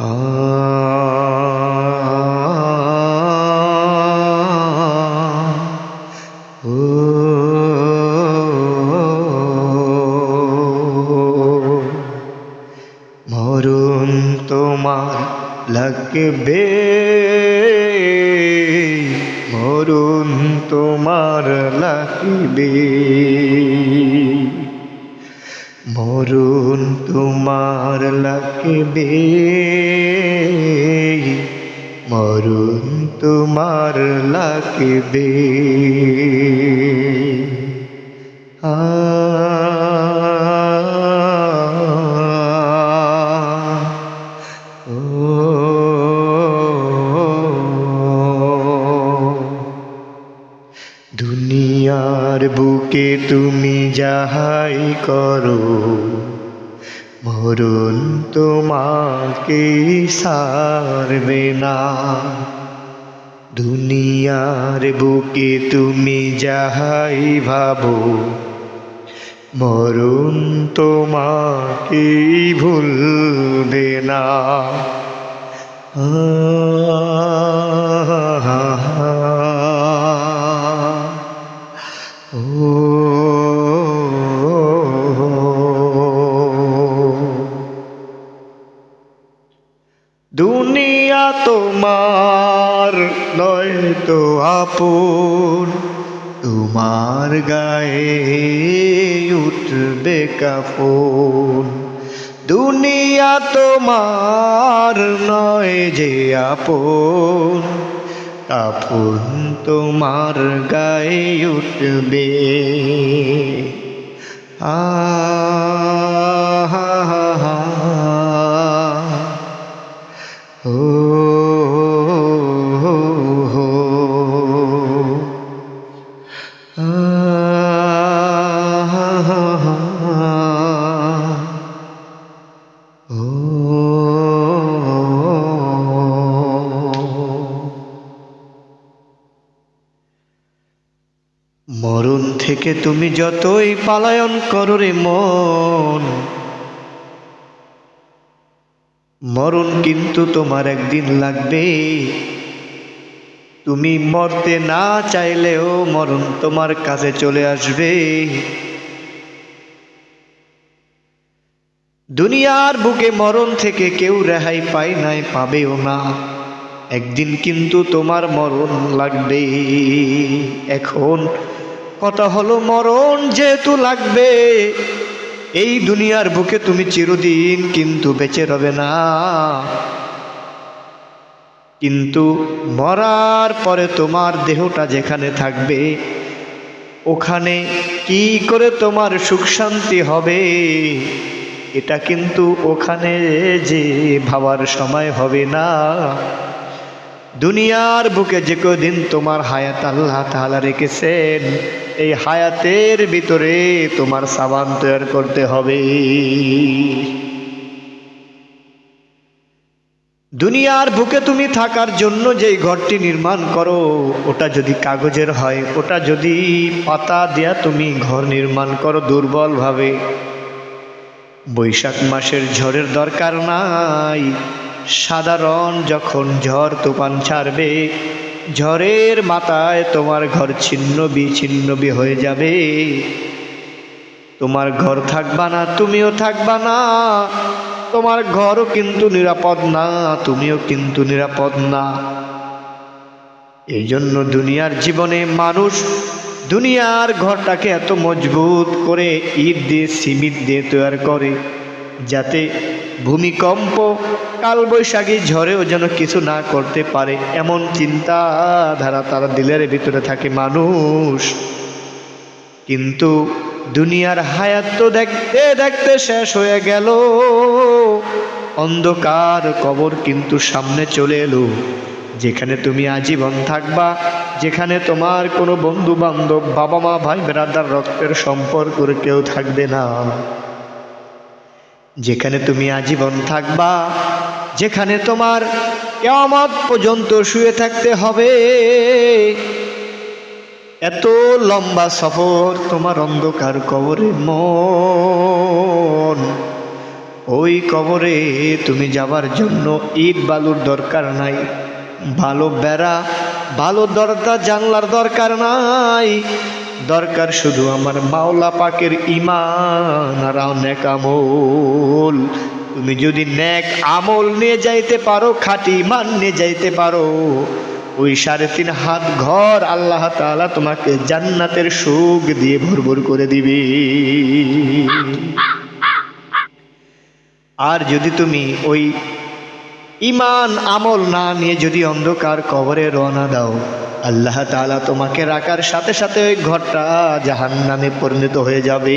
Maroon তোমার লাগবে maroon তোমার লাগবে মরুন তোমার লাগবে। মরুন তোমার লাগবে। আ বুকে তুমি যাহাই করো, মরণ তোমাকে সারবে না। দুনিয়ার বুকে তুমি যাহাই ভাবো, মরণ তোমাকে ভুলবে না। ও তোমার নয় তো আপন। তোমার গায়ে উঠবে কাফন। দুনিয়া তোমার নয় যে আপন। কাফন তোমার গায়ে উঠবে। আহা মরণ থেকে তুমি যতই পালায়ন করো রে মন। মরণ কিন্তু তোমার একদিন লাগবে। তুমি মরতে না চাইলেও মরণ তোমার কাছে চলে আসবে। দুনিয়ার বুকে মরণ থেকে কেউ রেহাই পায় নাই, পাবেও না। একদিন কিন্তু তোমার মরণ লাগবে এখন কথা হলো, মরণ যেহেতু লাগবে, এই দুনিয়ার বুকে তুমি চিরদিন কিন্তু বেঁচে রবে না। কিন্তু মরার পরে তোমার দেহটা যেখানে থাকবে, ওখানে কি করে তোমার সুখ শান্তি হবে, এটা কিন্তু ওখানে যে ভাবার সময় হবে না। দুনিয়ার বুকে যে কদিন তোমার হায়াত আল্লাহ তাআলা রেখেছেন এই হায়াতের ভিতরে তোমার সাবান তৈরি করতে হবে। দুনিয়ার বুকে তুমি থাকার জন্য যেই ঘরটি নির্মাণ করো, ওটা যদি কাগজের হয়, ওটা যদি পাতা দেয়া তুমি ঘর নির্মাণ করো দুর্বলভাবে। বৈশাখ মাসের ঝড়ের দরকার নাই। সাধারণ যখন ঝড় তুফান ছাড়বে ঝড়ের মাথায় তোমার ঘর ছিন্ন বিচ্ছিন্ন হয়ে যাবে। তোমার ঘর থাকবা না, তুমিও থাকবা না। তোমার ঘরও কিন্তু নিরাপদ না, তুমিও কিন্তু নিরাপদ না। এই জন্য দুনিয়ার জীবনে মানুষ দুনিয়ার ঘরটাকে এত মজবুত করে ইট দিয়ে, সিমেন্ট দিয়ে তৈরি করে, যাতে ভূমিকম্প, কালবৈশাখী ঝড়েও যেন কিছু না করতে পারে এমন চিন্তাধারা তারা দিলের ভিতরে থাকে মানুষ। কিন্তু দুনিয়ার হায়াত তো দেখতে দেখতে শেষ হয়ে গেল। অন্ধকার কবর কিন্তু সামনে চলে এলো। যেখানে তুমি আজীবন থাকবা, যেখানে তোমার কোনো বন্ধু বান্ধব বাবা মা ভাই বেড়াদার রক্তের সম্পর্কের কেউ থাকবে না। যেখানে তুমি আজীবন থাকবা, যেখানে তোমার কেয়ামত পর্যন্ত শুয়ে থাকতে হবে। এত লম্বা সফর তোমার অন্ধকার কবরে মন। ওই কবরে তুমি যাবার জন্য ইট বালুর দরকার নাই, ভালো বেড়া, ভালো দরজা, জানলার দরকার নাই। দরকার শুধু আমার মাওলা পাকের ইমান আর নেক আমল। তুমি যদি ন্যাক আমল নিয়ে যাইতে পারো, খাঁটি ইমান নিয়ে যাইতে পারো, ওই সাড়ে তিন হাত ঘর আল্লাহ তাআলা তোমাকে জান্নাতের সুখ দিয়ে ভরভর করে দিবে। আর যদি তুমি ওই ইমান, আমল না নিয়ে যদি অন্ধকার কবরে রওনা দাও, আল্লাহ তালা তোমাকে রাখার সাথে সাথে ওই ঘরটা জাহান্নামে পরিণত হয়ে যাবে।